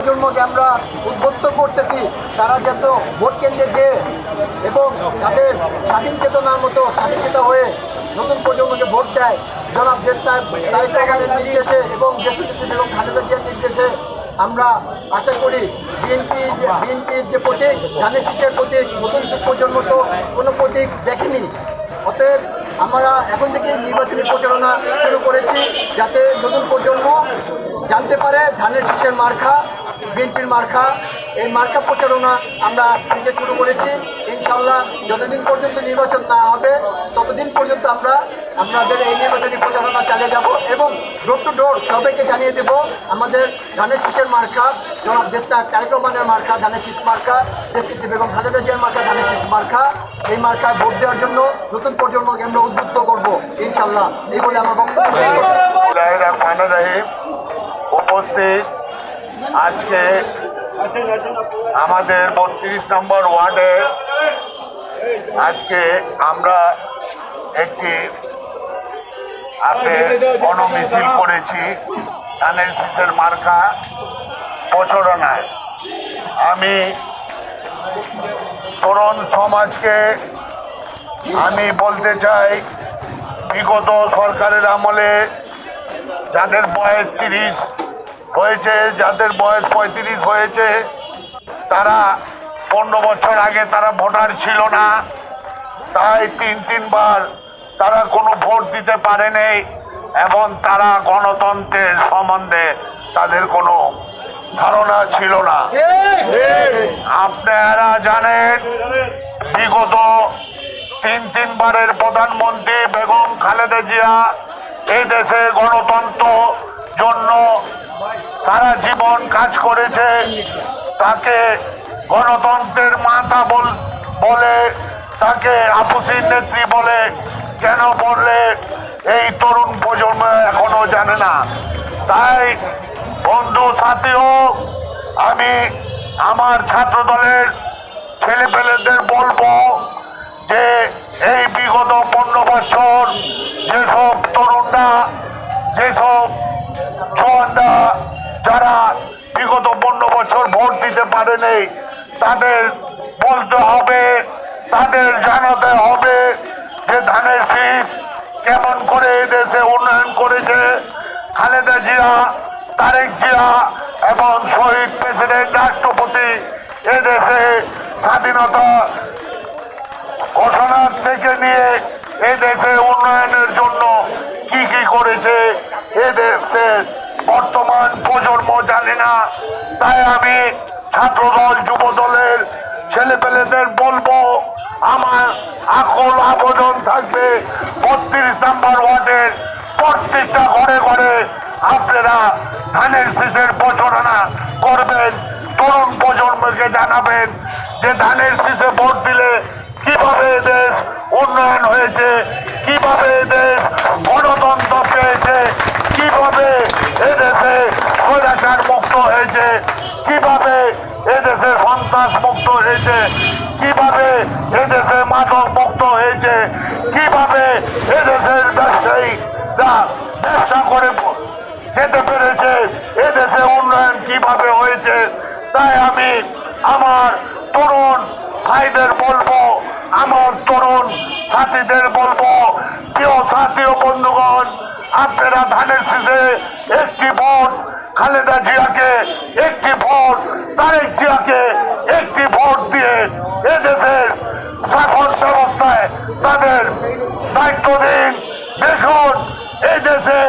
প্রজন্মকে আমরা উদ্বুদ্ধ করতেছি, তারা যত ভোট কেন্দ্রে যে এবং তাদের স্বাধীন চেতনার মতো স্বাধীন চেতা হয়ে নতুন প্রজন্মকে ভোট দেয়, জনাব তারেক রহমানের নির্দেশে এবং দেশনেত্রী বেগম খালেদা জিয়ার নির্দেশে আমরা আশা করি বিএনপি বিএনপির যে প্রতীক, ধানের শীষের প্রতীক, নতুন প্রজন্ম তো কোনো প্রতীক দেখেনি। অতএব আমরা এখন থেকে নির্বাচনী প্রচারণা শুরু করেছি, যাতে নতুন প্রজন্ম জানতে পারে ধানের শীষের মার্কা বিএনপির মার্কা এই মার্কা প্রচারণা আমরা আজ থেকে শুরু করেছি ইনশাল্লাহ যতদিন পর্যন্ত নির্বাচন না হবে ততদিন পর্যন্ত আমরা আমাদের এই নির্বাচনী প্রচারণা চালিয়ে যাব এবং ডোর টু ডোর সবাইকে জানিয়ে দেব আমাদের ধানের শীষের মার্কা জনাব দেশটা কার্যক্রমানের মার্কা ধানের শীষ মার্কা দেশটিতে বেগম খালেদা জিয়ার মার্কা ধানের শীষ মার্কা এই মার্কায় ভোট দেওয়ার জন্য নতুন প্রজন্মকে আমরা উদ্বুদ্ধ করব ইনশাল্লাহ এই বলে আমার বক্তব্য উপস্থিত আজকে আমাদের বত্রিশ নম্বর ওয়ার্ডে আজকে আমরা একটি আপনার গণমিছিল করেছি ধানের শীষের মার্কা প্রচলনায়। আমি তরুণ সমাজকে আমি বলতে চাই, বিগত সরকারের আমলে যাদের বয়স তিরিশ হয়েছে, যাদের বয়স পঁয়ত্রিশ হয়েছে, তারা পনেরো বছর আগে তারা ভোটার ছিল না। তাই তিন, তিনবার তারা কোনো ভোট দিতে পারেনি এবং তারা গণতন্ত্রের সম্বন্ধে তাদের কোনো ধারণা ছিল না। আপনারা জানেন, বিগত তিন, তিনবারের প্রধানমন্ত্রী বেগম খালেদা জিয়া এই দেশে গণতন্ত্র জন্য সারা জীবন কাজ করেছে, তাকে গণতন্ত্রের মাথা বল তাকে আপুসির নেত্রী বলে কেন বললে, এই তরুণ প্রজন্ম এখনও জানে না। তাই, বন্ধু সাথীও, আমি আমার ছাত্র দলের ছেলেপেলেদের বলব যে, এই বিগত পনেরো বছর যেসব তরুণরা, যেসব জওয়ানরা যারা বিগত পনেরো বছর ভোট দিতে পারেনি, তাদের বলতে হবে, তাদের জানাতে হবে যে ধানের শীষ কেমন করে দেশে উন্নয়ন করেছে। খালেদা জিয়া, তারেক জিয়া এবং শহীদ প্রেসিডেন্ট রাষ্ট্রপতি এদেশে স্বাধীনতা ঘোষণা থেকে নিয়ে এ দেশে উন্নয়নের জন্য কি কি করেছে এ দেশের বর্তমান প্রজন্ম জানে না। তাই আমি ছাত্রদল যুব দলের ছেলেপেলেদের বলব, আমার আকল আবেদন থাকবে বত্রিশ নাম্বার ওয়ার্ডের প্রত্যেকটা ঘরে ঘরে আপনারা ধানের শীষের প্রচারণা করবেন। তরুণ প্রজন্মকে জানাবেন যে ধানের শীষে ভোট দিলে কীভাবে দেশ উন্নয়ন হয়েছে, কীভাবে দেশ গণতন্ত্র পেয়েছে, কীভাবে এদেশে স্বৈরাচার মুক্ত হয়েছে। কীভাবে এদেশে সন্ত্রাস মুক্ত হয়েছে? কীভাবে এদেশে মাদক মুক্ত হয়েছে? কীভাবে এদেশের ব্যবসায়ীরা ব্যবসা করে যেতে পেরেছে? এদেশে উন্নয়ন কীভাবে হয়েছে? তাই আমি আমার তরুণ ভাইদের বলব, আমার তরুণ সাথীদের বলব, প্রিয় সাথী ও বন্ধুগণ, আপনারা ধানের শীষে একটি ভোট খালেদা জিয়াকে একটি ভোট তারেক জিয়াকে একটি ভোট দিয়ে এদেশের শাসন ব্যবস্থায় তাদের দায়িত্ব দিন। দেখুন এই দেশে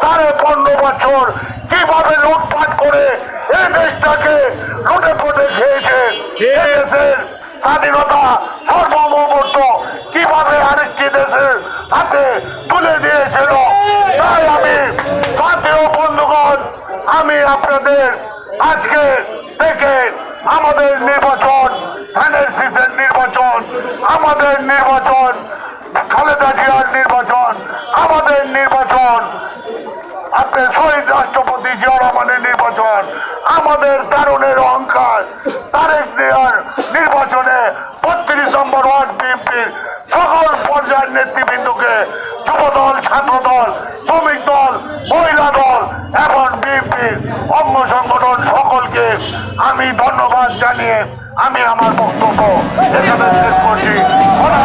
সাড়ে পনেরো বছর কীভাবে লুটপাট করে এই দেশটাকে লুটে পুটে খেয়েছে দেশের স্বাধীনতা সার্বভৌমত্ব কীভাবে আরেকটি দেশের হাতে তুলে দিয়েছিল তাই আমি আপনাদের আজকে থেকে আমাদের নির্বাচন ধানের শীষের নির্বাচন, আমাদের নির্বাচন, খালেদা জিয়ার নির্বাচন, আমাদের নির্বাচন, আপনি শহীদ রাষ্ট্রপতি জিয়া রহমানের নির্বাচন, আমাদের তারুণের অহংকার, তারেক নির্বাচনে বত্রিশ নম্বর ওয়ার্ড বিএনপির পর্যায়ের নেতৃবৃন্দকে যুব দল যুবদল, ছাত্রদল, শ্রমিক দল, মহিলা দল এবং বিএনপির অঙ্গ সংগঠন সকলকে আমি ধন্যবাদ জানিয়ে আমি আমার বক্তব্য এখানে শেষ করছি। খোদা